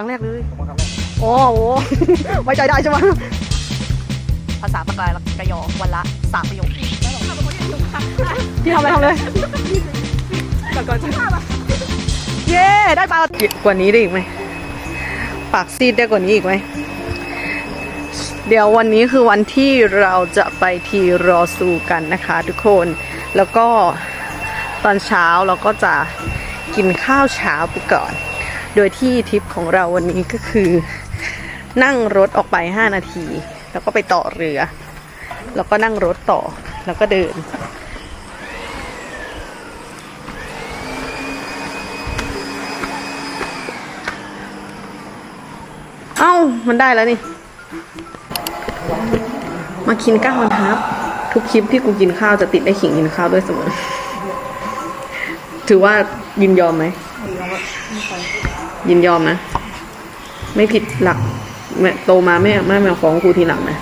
ครั้งแรกเลย ผมมาครั้งแรกโอ้โห ไว้ใจได้ใช่ไหมภาษาปากกายกระยอวันละสามประโยคพี่ทำอะไรทำเลยก่อนก่อนเย้ได้ปลากว่านี้ได้อีกไหมปากซีดได้กว่านี้อีกไหมเดี๋ยววันนี้คือวันที่เราจะไปทีรอซูกันนะคะทุกคนแล้วก็ตอนเช้าเราก็จะกินข้าวเช้าไปก่อน โดยที่ทริปของเราวันนี้ก็คือ นั่งรถออกไป 5 นาที แล้วก็ไปต่อเรือ แล้วก็นั่งรถต่อแล้วก็เดิน เอ้า มันได้แล้วนี่ มากินข้าวกันครับ ทุกคลิปที่กูกินข้าวจะติดไอ้ขิงกินข้าวด้วยเสมอ ถือว่ายินยอมไหม ยินยอมนะ ไม่ผิดหลักแม่โตมาไม่ไม่มาฟ้องครูทีหลังนะ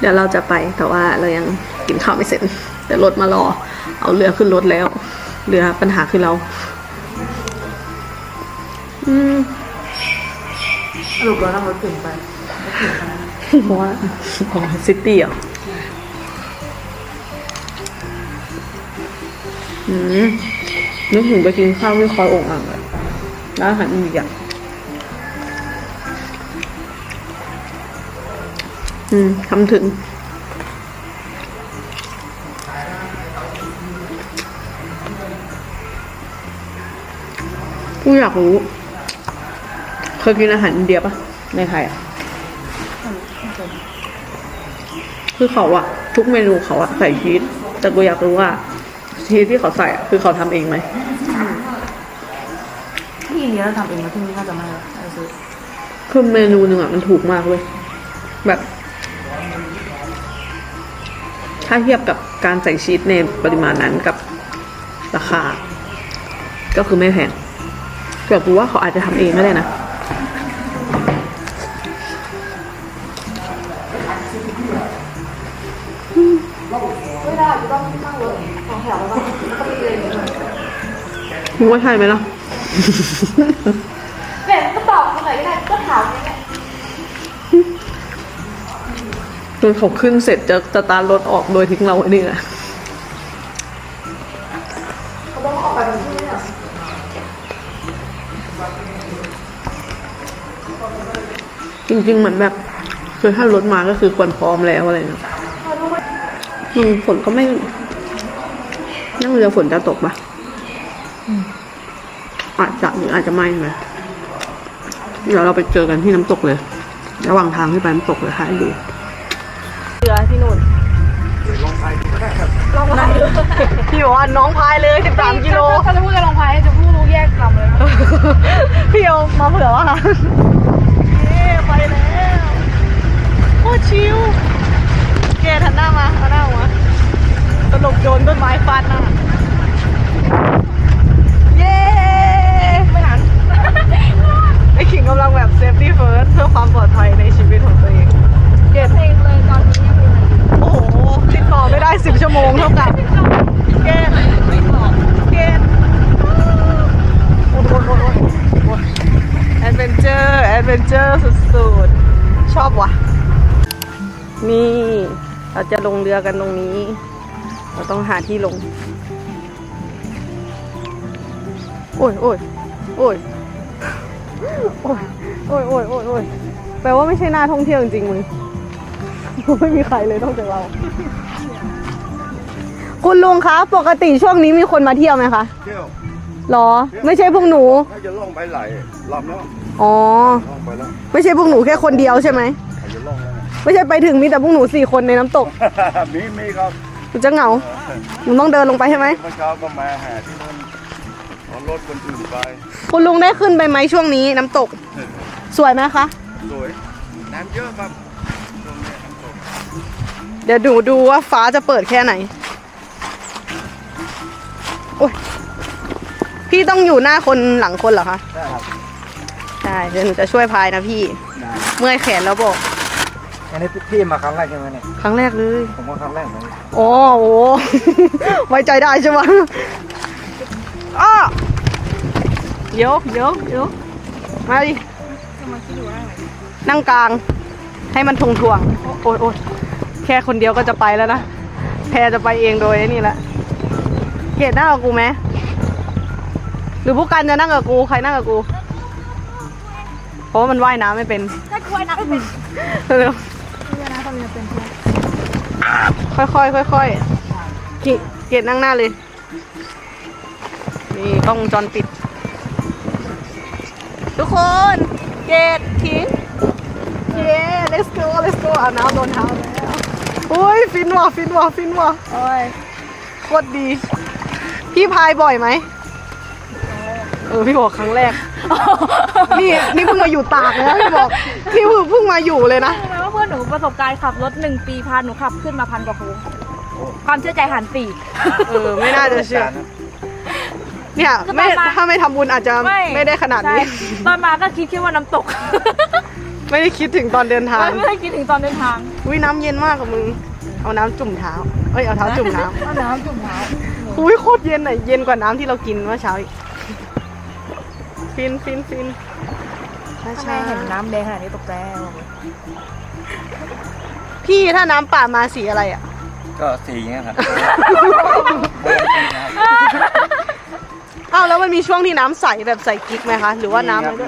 เดี๋ยวเราจะไปแต่ว่าเรายังกินข้าวไม่เสร็จ แต่รถมารอ เอาเรือขึ้นรถแล้ว เรือปัญหาคือเรา อืมสรุปเรานั่งรถถึงไปเพราะว่าอ๋อซิตี้อะอืม นึกถึงไปกินข้าวที่คอยองอ่างเลยร้านอาหารอินเดียอืมทำถึง กูอยากรู้ เคยกินอาหารอินเดียปะในไทยอะ คือเขาอะทุกเมนูเขาอะใส่ชีสแต่กูอยากรู้ว่า ชีสที่เขาใส่อะคือเขาทำเองไหมที่อินเดียเราทำเองนะที่นี่น่าจะไม่ไม่ซื้อคือเมนูหนึ่งอะมันถูกมากเลย แบบถ้าเทียบกับการใส่ชีสในปริมาณนั้นกับราคา ก็คือไม่แพงเกือบกูว่าเขาอาจจะทำเองก็ได้นะ มึงว่าใช่ไหมล่ะ แบบก็ตอบมาหน่อยก็ได้ก็ถามเนี่ยจนเขาขึ้นเสร็จจะจะตาร์ทรถออกโดยทิ้งเราไว้นี่แหละเขาต้องออกไปแบบนี้เหรอจริง ๆ เหมือนแบบคือถ้ารถมาก็คือควรพร้อมแล้วอะไรเงี้ยอืมฝนก็ไม่ นั่งเรือฝนจะตกปะอาจจะหรืออาจจะไม่เลยเดี๋ยวเราไปเจอกันที่น้ำตกเลย ระหว่างทางที่ไปน้ำตกเลยค่ะให้ดูเรือที่นู่นลองไปดูก็ได้ครับพี่บอกว่าน้องพายเลยสิบสามกิโลถ้าจะพูดจะลงพายจะพูดแยกคำเลยพี่เอามาเผื่อว่าเย้ไปแล้วโคตรชิวเกทันหน้ามาเอาหน้าออกมา ตลกโดนต้นไม้ฟันน่ะ เย้ไม่หันไอขิงกำลังแบบ safety first เพื่อความปลอดภัยในชีวิตของตัวเองเกตเพลงเลยตอนนี้ยังเป็นอะไรโอ้โห ติดต่อไม่ได้10ชั่วโมงเท่ากับเกตเกตโอ้โหโอ้โหโอ้โหแอดเวนเจอร์แอดเวนเจอร์สุดๆ ชอบว่ะ นี่ เราจะลงเรือกันตรงนี้ เราต้องหาที่ลง โอ้ยโอ้ยโอ้ยโอ้ยโอ้ยโอ้ยโอ้ยโอ้ยแปลว่าไม่ใช่หน้าท่องเที่ยวจริงๆมึงไม่มีใครเลยนอกจากเรา คุณลุงคะ ปกติช่วงนี้มีคนมาเที่ยวไหมคะ เที่ยวหรอ ไม่ใช่พวกหนูถ้าจะล่องไปไหลลำแล้วอ๋อ ล่องไปแล้วไม่ใช่พวกหนูแค่คนเดียวใช่ไหมใครจะล่องแล้วไม่ใช่ไปถึงมีแต่พวกหนูสี่คนในน้ำตก มีมีครับ หนูจะเหงาหนูต้องเดินลงไปใช่ไหมเมื่อเช้าก็มาหาที่นั่นเอารถคนอื่นไปคุณลุงได้ขึ้นไปไหมช่วงนี้น้ำตก สวยไหมคะ สวยน้ำเยอะครับตรงนี้น้ำตกเดี๋ยวดูดูว่าฟ้าจะเปิดแค่ไหนโอ้ยพี่ต้องอยู่หน้าคนหลังคนเหรอคะ ได้ครับใช่เดี๋ยวหนูจะช่วยพายนะพี่ได้เมื่อยแขนแล้วบอก อันนี้พี่มาครั้งแรกใช่ไหมเนี่ยครั้งแรกเลย ผมว่าครั้งแรกเหมือนกันอ๋อโอ้ไว้ใจได้ใช่ไหมอ้อเดี๋ยวเดี๋ยวเดี๋ยวมาดิ นั่งกลาง ให้มันทวงทวงๆโอ้ยโอ้ยแค่คนเดียวก็จะไปแล้วนะ แพรจะไปเองโดยไอ้นี่แหละ เกดนั่งกับกูไหม หรือพวกกันจะนั่งกับกู ใครนั่งกับกู เพราะว่ามันว่ายน้ำไม่เป็น ถ้าคุยนะไม่เป็น เร็ว นะตอนนี้เป็นเพื่อนค่อยๆค่อยๆเกดเกดนั่งหน้าเลย นี่กล้องวงจรปิด ทุกคนเกดทิ้งเย้ let's go let's go อาบน้ำโดนเท้าแล้วอุ้ยฟินว่ะฟินว่ะฟินว่ะโอ้ยโคตรดี พี่พายบ่อยไหมเออพี่บอกครั้งแรก นี่นี่เพิ่งมาอยู่ตากเลยนะพี่บอกพี่เพิ่งเพิ่งมาอยู่เลยนะ รู้ไหมว่าเพื่อนหนูประสบการณ์ขับรถหนึ่งปีพาหนูขับขึ้นมาพันกว่าโค้งความเชื่อใจหันสี่ เออไม่น่าจะเชื่อ เนี่ยคือไม่ตอนมา ถ้าไม่ทำบุญอาจจะไม่ได้ขนาดนี้ ใช่ตอนมาก็คิดแค่ว่าน้ำตกไม่ได้คิดถึงตอนเดินทางไม่ไม่ได้คิดถึงตอนเดินทางอุ้ยน้ำเย็นมากกับมึง เอาน้ำจุ่มเท้า เอ้ยเอาเท้าจุ่มน้เอาน้ำจุ่มเท้าำอุ้ยโคตรเย็นอะเย็นกว่าน้ำที่เรากินเมื่อเช้าอีก ฟินฟินฟินถ้าแม่เห็นน้ำแดงขนาดนี้ตกใจบอกเลย พี่ถ้าน้ำป่ามาสีอะไรอะ ก็สีเงี้ยครับ อ้าวแล้วมันมีช่วงที่น้ำใสแบบใสกิ๊กไหมคะ หรือว่าน้ำมันก็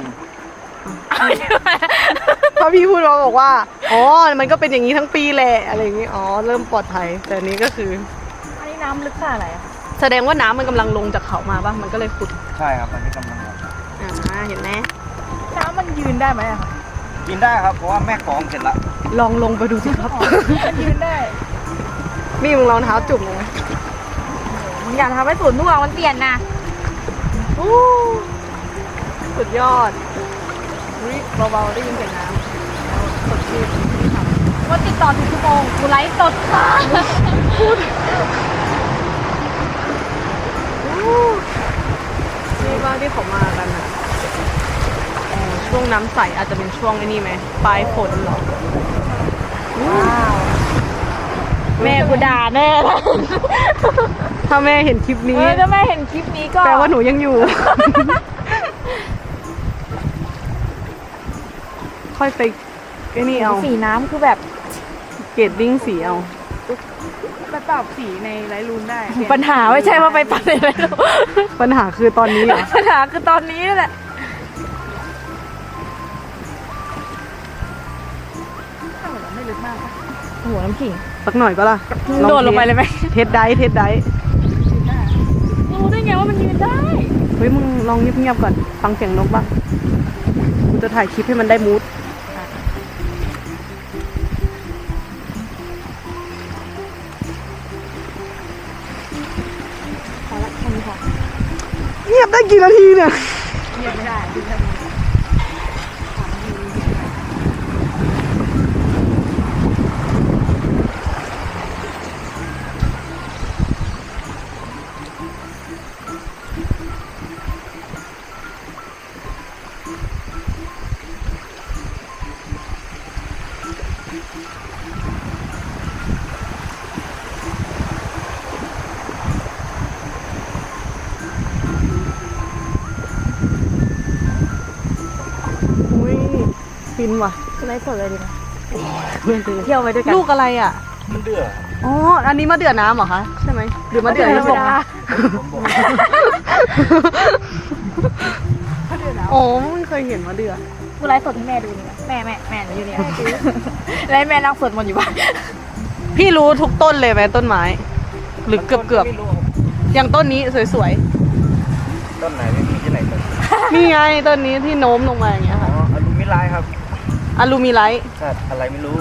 เพราะพี่พูดมาบอกว่า อ๋อ มันก็เป็นอย่างนี้ทั้งปีแหละอะไรอย่างนี้ อ๋อ เริ่มปลอดภัย แต่อันนี้ก็คือ อันนี้น้ำลึกขนาดไหนอะแสดงว่าน้ำมันกำลังลงจากเขามาป่ะ มันก็เลยขุด ใช่ครับอันนี้กำลังอ่า เห็นไหมน้ำมันยืนได้ไหมอะคะกินได้ครับเพราะว่าแม่กรองเสร็จละ ลองลงไปดูสิครับมันยืนได้นี่มึงรองเท้าจุ่มลงไหมมึงอยากทำให้ศูนย์ทุกวันมันเปลี่ยนนะอู้สุดยอดอุ๊ยเบาๆได้ยินเสียงน้ำแล้วสดชื่นว่าติดต่อทุกชั่วโมงกูไลฟ์สดค่ะนี่ว่าที่เขามากันอะอ๋อช่วงน้ำใสอาจจะเป็นช่วงไอ้นี่ไหมปลายฝนเหรอ แม่กูด่าแน่เลยถ้าแม่เห็นคลิปนี้ เออถ้าแม่เห็นคลิปนี้ก็แปลว่าหนูยังอยู่ ค่อยไปไอ้นี่เอาสีน้ำคือแบบเกตดิ้งสีเอาไปปรับสีในไลท์รูมได้ปัญหาไม่ใช่ว่าไปปัดอะไรหรอกปัญหาคือตอนนี้เหรอปัญหาคือตอนนี้แหละ โอ้โหน้ำขิงสักหน่อยก็ล่ะโดดลงไปเลยไหมเทสได้เทสได้รู้ได้ไงว่ามันยืนได้เฮ้ยมึงลองเงียบๆก่อนฟังเสียงนกบ้างกูจะถ่ายคลิปให้มันได้มูดพอละแค่นี้พอเงียบได้กี่นาทีเนี่ย นว่ะไลฟ์สดเลยดีไหมเพื่อนซื้อเที่ยวไปด้วยกันลูกอะไรอะมันเดือดอ๋ออันนี้มะเดื่อน้ำเหรอคะใช่ไหมหรือมะเดื่อธรน้ำรมดาอ๋อไม่เคยเห็นมะเดื่อกูไลฟ์สดให้แม่ดูนี่นะแม่แม่แม่หนูอยู่เนี่ยแล้วให้แม่นั่งสวดมนต์อยู่บ้านพี่รู้ทุกต้นเลยไหมต้นไม้ หรือเกือบเกือบไม่รู้ๆอย่างต้นนี้สวยต้นไหนไม่มีที่ไหนต้นๆนี่ไงต้นนี้ที่โน้มลงมาอย่างเงี้ยอ๋อค่ะอลูมิไลท์ครับ อะลูมิไลท์ใช่อะไรไม่รู้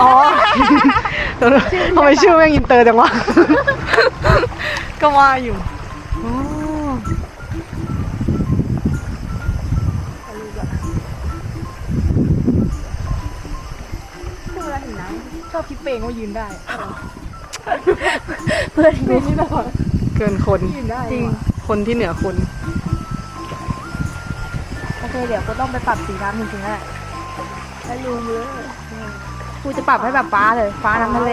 อ๋อทำไมชื่อแม่งอินเตอร์จังวะ ก็ว่าอยู่อ๋อคือเวลาเห็นน้ำชอบคิดเปงว่ายืนได้ เพื่อนดูนี่ตลอดเกินคน ยืนได้จริง คนที่เหนือคน โอเคเดี๋ยวกูต้องไปปรับสีน้ำจริงๆแล้วแหละ ให้ลุงเลยกูจะปรับให้แบบฟ้าเลย ฟ้าน้ำทะเล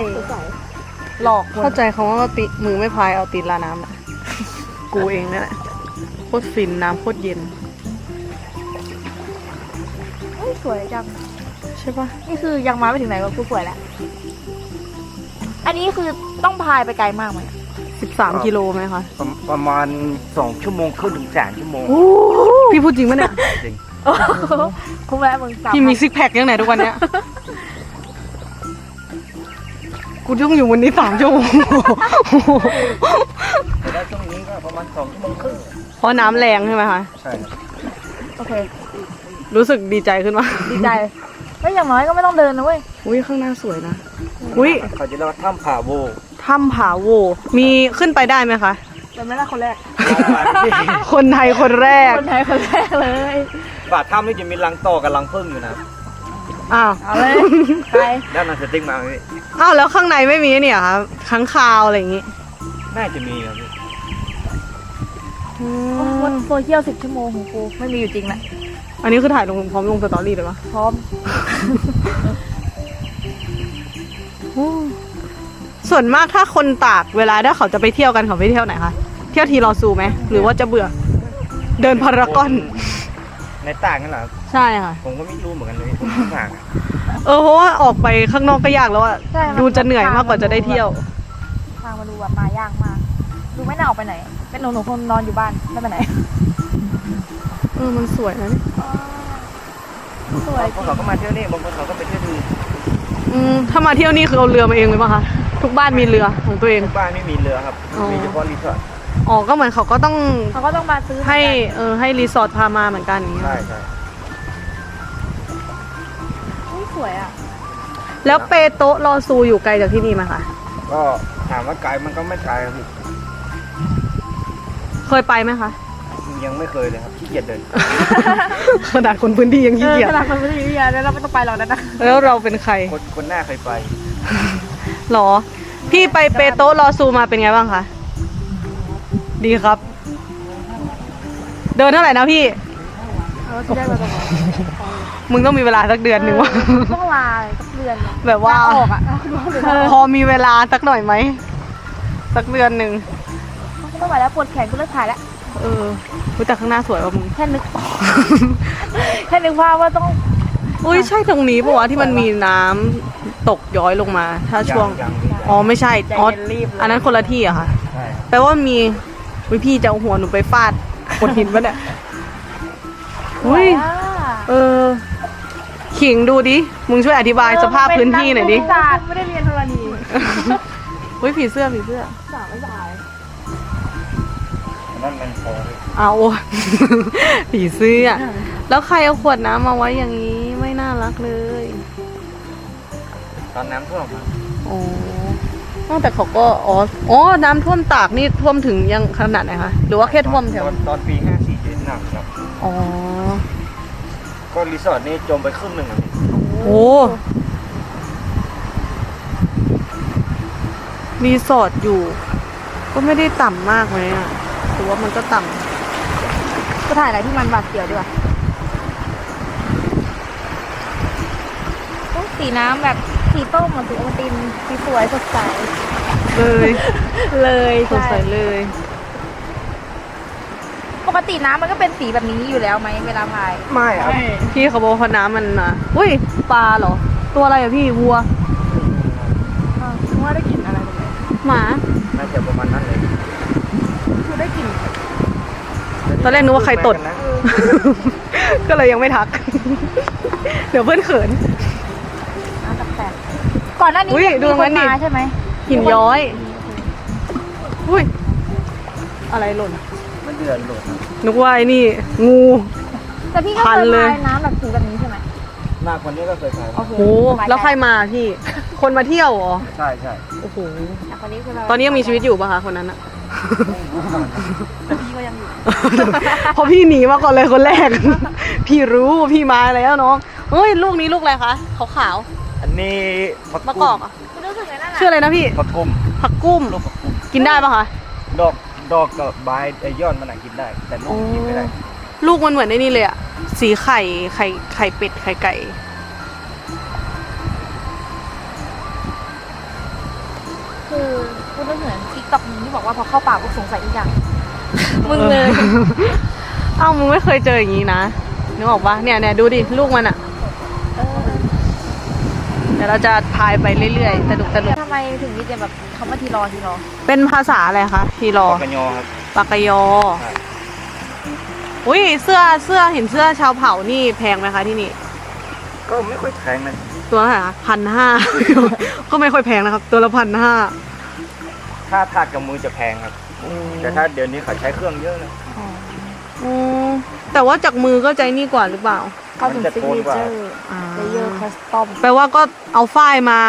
หลอกคนเข้าใจคำว่าติมือไม่พายเอาตีนลาน้ำอะกูเองนั่นแหละโคตรฟินน้ำโคตรเย็นสวยจัง ใช่ปะนี่คือยังมาไม่ถึงไหนก็กูสวยแล้ว อันนี้คือต้องพายไปไกลมากไหมสิบสามกิโลไหมคะประประมาณสองชั่วโมงครึ่งถึงสามชั่วโมง พี่พูดจริงปะเนี่ย จริง คุ้มแล้วมึงสามพี่มีซิกแพคยังไหนทุกวันเนี้ย กูต้องอยู่วันนี้สามชั่วโมงแต่ได้ช่วงนี้ก็ประมาณสองชั่วโมงครึ่งเพราะน้ำแรงใช่ไหมคะ ใช่ครับโอเค รู้สึกดีใจขึ้นมาดีใจไม่อย่างน้อยก็ไม่ต้องเดินนะเว้ย อุ้ยข้างหน้าสวยนะ อุ้ยเขาจะเรียกว่าถ้ำผาโวถ้ำผาโว มีขึ้นไปได้ไหมคะ เป็นไม่ได้คนแรก คนไทยคนแรก คนไทยคนแรกเลย ปากถ้ำนี่จะมีรังต่อกับรังผึ้งอยู่นะอ้าว เอาเลยไปด้านหนังสติ๊กมาพี่อ้าวแล้วข้างในไม่มีเนี่ยครับค้างคาวอะไรอย่างงี้น่าจะมีครับพี่วันโซเชียลสิบชั่วโมงของกูไม่มีอยู่จริงแหละอันนี้คือถ่ายลงพร้อมลงสตอรี่เลยปะพร้อมส่วนมากถ้าคนตากเวลาถ้าเขาจะไปเที่ยวกันเขาไปเที่ยวไหนคะเที่ยวทีรอซูไหมหรือว่าจะเบื่อ เดินพารากอนในต่างกันเหรอครับใช่ค่ะ ผมก็ไม่รู้เหมือนกันเลยผมไม่ต่างอะเออเพราะว่าออกไปข้างนอกก็ยากแล้วอะใช่มัน ดูจะเหนื่อยมากกว่าจะได้เที่ยว ทางมาดูแบบมายากมาก ดูไม่น่าออกไปไหน เป็นหนูหนูคงนอนอยู่บ้านไม่ไปไหน เออมันสวยนะเนี่ยสวยบางคนเขาก็มาเที่ยวนี่บางคนเขาก็ไปเที่ยวดูอืมถ้ามาเที่ยวนี่คือเอาเรือมาเองเลยป่ะคะทุกบ้านมีเรือของตัวเอง ทุกบ้านไม่มีเรือครับ อ๋อ มีเฉพาะรีสอร์ท อ๋อก็เหมือนเขาก็ต้องเขาก็ต้องมาซื้อให้เออให้รีสอร์ทพามาเหมือนกันอย่างเงี้ยใช่ใช่อุ๊ยสวยอะแล้วเปโตะรอซูอยู่ไกลจากที่นี่ไหมคะก็ถามว่าไกลมันก็ไม่ไกลครับพี่เคยไปไหมคะ ยังไม่เคยเลยครับขี้เกียจเดิน ขนาดคนพื้นที่ยังขี้เออเกียจขนาดมันไม่ได้อยู่ที่ยาแล้วเราไม่ต้องไปหรอกนะนะแล้วเราเป็นใครคนคนหน้าเคยไปหรอ พี่ไปเปโตะรอซูมาเป็นไงบ้างคะ ดีครับ เดินเท่าไหร่นะพี่เออที่ได้มาตรงนี้มึงต้องมีเวลาสักเดือนหนึ่งวะต้องลาสักเดือนเนี่ยแบบว่าลออกอะพอมีเวลาสักหน่อยไหม สักเดือนหนึ่งต้องไปแล้วปวดแขนกูเลิกถ่ายแล้วเอออุ๊ยแต่ข้างหน้าสวยว่ะมึง แค่นึกแค่นึกภาพว่าต้องอุ้ยใช่ตรงนี้ปะวะที่มันมีน้ำตกย้อยลงมา ถ้าช่วงยังยังอ๋อไม่ใช่ใจอ๋อเย็นรีบเลยอันนั้นคนละที่อะค่ะใช่ครับแปลว่ามี วิพี่จะเอาหัวหนูไปฟาดบนหินปะเนี่ยอุ้ยสวอะเออขิงดูดิ มึงช่วยอธิบายสภาพพื้นที่หน่อยดิเศาสตร์ไม่ได้เรียนธรณีอุ้ยผีเสื้อผีเสื้อสาวไม่สายนั่นมันพอเลยเอาผีเสื้อ แล้วใครเอาขวดน้ำมาไว้อย่างนี้ไม่น่ารักเลย ตอนน้ำท่วมครับ อ๋อแต่เขาก็อ๋ออ๋อน้ำท่วมตากนี่ท่วมถึงยังขนาดไหนคะหรือว่าแค่ท่วมแถวตอนตอนปี 54จะหนักครับ อ๋อก็รีสอร์ทนี่จมไปครึ่งหนึ่งอะพี่โอ้รีสอร์ทอยู่ ก็ไม่ได้ต่ำมากไหมอะถือว่ามันก็ต่ก็ถ่ายอะไรที่มันบาดเสียวดีกว่าต้องสีน้ำแบบ สีต้มเหมือนสีโอวัลตินสีสวยสดใสำเลยเลยสดใสใช่เลย ปกติน้ำมันก็เป็นสีแบบนี้อยู่แล้วไหมเวลาพาย ไม่ครับพี่เขาบอกว่าน้ำมันอะอุ้ยปลาเหรอ ตัวอะไรอะพี่วัว ว่าได้กลิ่นอะไรตรงนี้หมา น่าจะประมาณนั้นเลยคือได้กลิ่นตอนแรกนึกว่าใครตดไปกันนะก็เลยยังไม่ทัก เดี๋ยวเพื่อนเขินน้ำแปลกๆ ก่อนหน้านี้อุ๊ยมีดูคมันนดิ มาใช่ไหมหินย้อย อุ้ย อะไรหล่น มันเดือดหลุดนึกว่าไอ้นี่ งู แต่พี่ก็พัเคนยเลยพายน้ำแบบสีแบบนี้ใช่ไหมมากกว่านี้ก็เคยไปโอเคโอ้สบายจแล้วใครมาพี่ คนมาเที่ยวเหรอ ใช่ใช่โอ้โห แต่คนนี้คือเราตอนนี้ยังมีชีวิตอยู่ปะคะคนนั้นอะพี่ก็ยังอยู่เพราะพี่หนีมาก่อนเลยคนแรก พี่รู้ว่าพี่มาแล้วน้องเฮ้ย ลูกนี้ลูกอะไรคะขาว อันนี้ผักๆมะกอกอะคุณรู้สึกไงนั่นชื่ออะไรนะพี่ ผักกุ้มผักกุ้ม ลูกผักกุ้มกินได้ปะคะ ดอกดอกกับใบไอ้ยอดมันอะกินได้ แต่ลูกกินไม่ได้ลูกมันเหมือนไอ้นี่เลยอะสีไข่ไข่ไข่เป็ดไข่ไก่ คือคุณนึกเหมือนทิกตอกนึงที่บอกว่าพอเข้าป่าก็สงสัยทุกอย่าง มึงเลย เอ้ามึงไม่เคยเจออย่างนี้นะนึกออกปะเนี่ยเนี่ยดูดิลูกมันอะ เดี๋ยวเราจะพายไปเรื่อยๆ สนุกสนุกทำไมถึงมีแต่แบบคำว่าทีรอทีรอ เป็นภาษาอะไรคะทีรอกันยอครับปากกยอใช่อุ้ยเสื้อเสื้อเห็นเสื้อชาวเผ่านี่แพงไหมคะที่นี่ ก็ไม่ค่อยแพงนะตัวเท่าไหร่คะพันห้าก็ไม่ค่อยแพงนะครับ ตัวละพันห้าถ้าถาดกับมือจะแพงครับ แต่ถ้าเดี๋ยวนี้เขาใช้เครื่องเยอะนะอืมแต่ว่าจากมือก็ใจนี่กว่าหรือเปล่า เข้าถึงมันจะซิกโกนเนกว่าเจอร์เลเยอร์คัสตอมแปลว่าก็เอาฝ้ายมา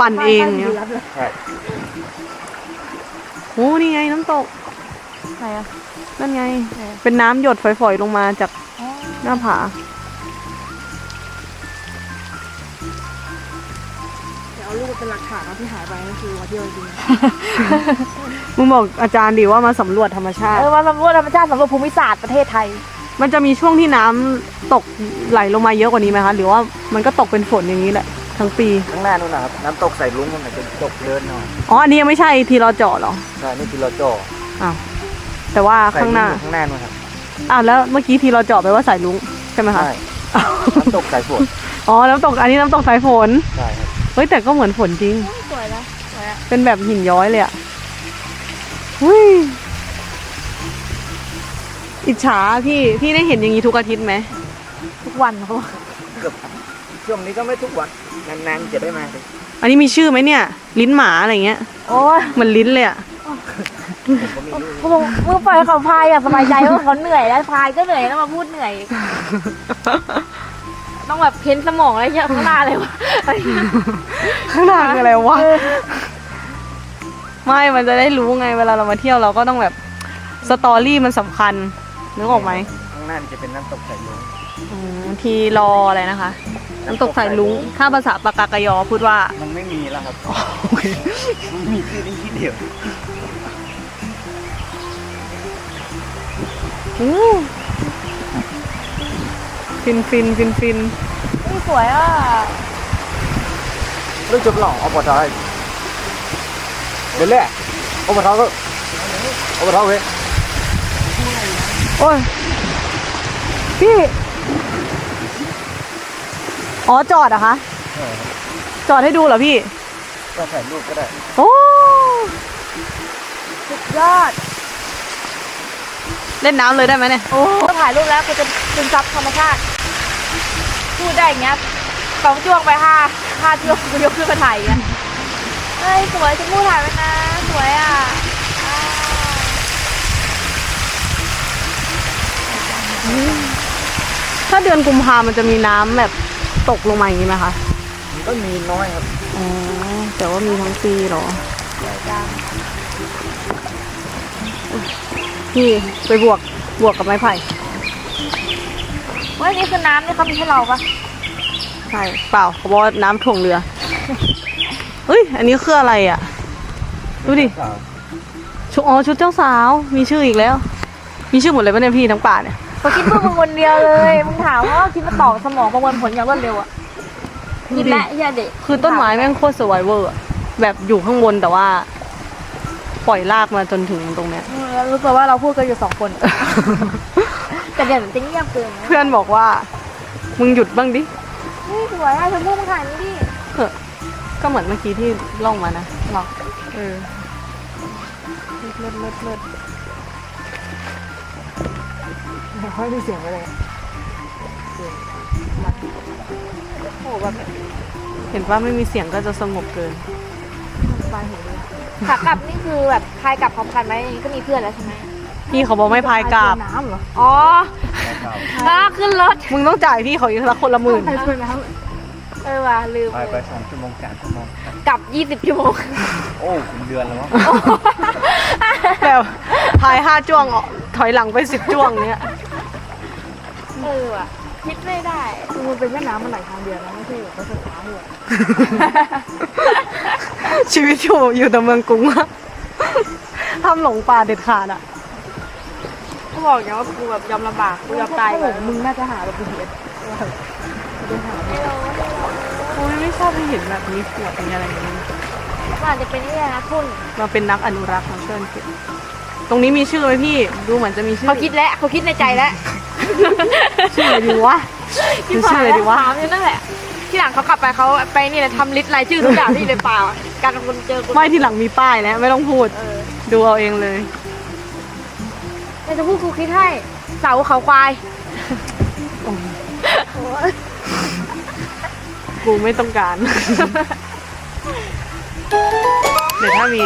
ปั่นเองเนี่ยใช่โอ้นี่ไงน้ำตก ไหนอะนั่นไงเป็นน้ำหยดฝอยๆลงมาจากอ๋อหน้าผา เดี๋ยวเอารูปเป็นหลักฐานว่าที่หายไปนั่นคือมาเที่ยวจริงมึงบอกอาจารย์ดิว่ามาสำรวจธรรมชาติ เออมาสำรวจธรรมชาติสำรวจภูมิศาสตร์ประเทศไทย มันจะมีช่วงที่น้ำตกไหลลงมาเยอะกว่านี้ไหมคะ หรือว่ามันก็ตกเป็นฝนอย่างนี้แหละ ทั้งปี ข้างหน้านู่นนะครับน้ำตกใส่ลุงมันอาจจะตกเดินหน่อยอ๋อ อันนี้ยังไม่ใช่ที่เราเจาะเหรอ ใช่นี่คือเราจ่ออ้าว แต่ว่าใส่ข้างลุหน้าอยู่ข้างหน้านู่นครับอ้าวแล้วเมื่อกี้ที่เราเจาะไปว่าสายลุงใช่ไหมคะใช่อ้าวน้ำตกสายฝนอ๋อ น้ำตก อันนี้น้ำตกสายฝน ใช่ครับเฮ้ยแต่ก็เหมือนฝนจริง สวยนะสวยอะเป็นแบบหินย้อยเลยอะหุ้ย อิจฉาพี่พี่ได้เห็นอย่างนี้ทุกอาทิตย์ไหมทุกวันเขาบอกเกือบช่วงนี้ก็ไม่ทุกวันนานๆจะได้มาเลยอันนี้มีชื่อไหมเนี่ย ลิ้นหมาอะไรเงี้ยโอ้ยเหมันลิ้นเลยอะผมก็ไม่รู้มึงมึงปล่อยให้เขาพายอะสบายใจว่าเขาเหนื่อยแล้วพายก็เหนื่อยแล้วมาพูดเหนื่อยอีกต้องแบบเพ้นสมองอะไรเยอะข้างหน้าเลยวะข้างหน้าคืออะไรวะไม่มันจะได้รู้ไงเวลาเรามาเที่ยวเราก็ต้องแบบสตอรี่มันสำคัญ นึกออกไหมข้างหน้านี่จะเป็นน้ำตกสายลุงอืมทีรออะไรนะคะ น้ำตกสายลุงถ้าภาษาปากากยอพูดว่า มันไม่มีแล้วครับมันมีที่นี้ที่เดียวอู้ฟินฟินฟินฟินนี่สวยอะเรื่องจบหล่อเอาปอดท้ายเดี๋ยวแหละเอาปอดท้ายก็เอาปอดท้ายเว้ย โอ้ยพี่ อ๋อจอดเหรอะคะ จอดให้ดูเหรอพี่ ก็ถ่ายรูปก็ได้ โอ้สุดยอด เล่นน้ำเลยได้ไหมเนี่ย โอ้ก็ถ่ายรูปแล้วกูจะซึมซับธรรมชาติ พูดได้อย่างเงี้ยสองจ้วงไปห้าห้าจ้วงกูยกขึ้นมาถ่ายอย่างเงี้ยเฮ้ย สวยจะพูดถ่ายไว้นะ สวยอะอ่า ถ้าเดือนกุมภามันจะมีน้ำแบบตกลงมาอย่างนี้ไหมคะ มันก็มีน้อยครับอ๋อ แต่ว่ามีทั้งปีเหรอสวยจังพี่ไปบวกบวกกับไม้ไผ่เฮ้ยนี่คือน้ำนี่เขามีให้เราปะใช่เปล่าเขาบอกว่าน้ำถ่วงเรือ เฮ้ย อันนี้คืออะไรอะ ดูดิสาวชุดอ๋อชุดเจ้าสาว มีชื่ออีกแล้ว มีชื่อหมดเลยปะเนี่ยพี่ทั้งป่าเนี่ย เขาคิดเพื่อมึงคนเดียวเลยมึงถามว่าคิดมาต่อสมองประมวลผลอย่างรวดเร็วอะคิดและเฮียเด็กคือต้นไม้แม่งโคตรสไวเวอร์แบบอยู่ข้างบนแต่ว่า ปล่อยลากมาจนถึงตรงเนี้ยอืมแล้วรู้ตัวว่าเราพูดกันอยู่สองคน แต่เดี๋ยวมันจะเงียบเกินนะเพื่อนบอกว่า มึงหยุดบ้างดิเฮ้ยสวยอะชมพู่มึงถ่ายนี่ดิเถอะก็เหมือนเมื่อกี้ที่ล่องมานะหรอเออเลิศเลิศเลิศ ไม่มีเสียงอะไรโอ้แบบเห็นว่าไม่มีเสียงก็จะสงบเกินปลายหูเลยขากลับนี่คือแบบพายกลับพร้อมกันไหมอย่างนี้ก็มีเพื่อนแล้วใช่ไหมพี่เขาบอกไม่พายกลับ น้ำเหรออ๋อสาวอ่าขึ้นรถ มึงต้องจ่ายพี่เขาอีกละคนละหมื่นใครช่วยน้เออว่ะลืม ไปเลไปยสองชั่วโมงสามชั่วโมงกลับ 20ชั่วโมง โอ้เป็นเดือนแล้วมั้ง แบบพายห้าจ้วงออกถอยหลังไปสิบจ้วงเนี้ยเออว่ะคิดไม่ได้ำคือมันเป็นแม่น้ำมันไหลทางเดียวนะไม่ใช่แบบรถไฟฟ้าเลยชีวิตอยู่อยู่แต่เมืองกรุงอะทำหลงป่าเด็ดขาดอะกูบอกอย่างว่ากูแบบยอมลำบากกูยอมตายเลเลยมึงน่าจะหาแบบพีเอสโอ้ยไม่ชอบให้เห็นแบบนี้ขวดมีอะไรอย่างนี้มันอาจจะเป็นนี่นะคุณมาเป็นนักอนุรักษ์มาช่วยเก็บตรงนี้มีชื่อไหมพี่ ดูเหมือนจะมีชื่อเขาคิดแล้วเขาคิดในใจแล้ว ชื่ออะไรดีวะคิดชื่ออะไรดีวะถามอยู่นั่นแหละ ที่หลังเขากลับไปเขาไปนี่เลยทำลิสต์รายชื่อทุกอย่างที่อยู่ในป่าการคนเจอคนไม่ทีหลังมีป้ายแล้วไม่ต้องพูดเออดูเอาเองเลยแต่จะพูดครูคิดให้ เสาเขาควายกูไม่ต้องการ เดี๋ยวถ้ามี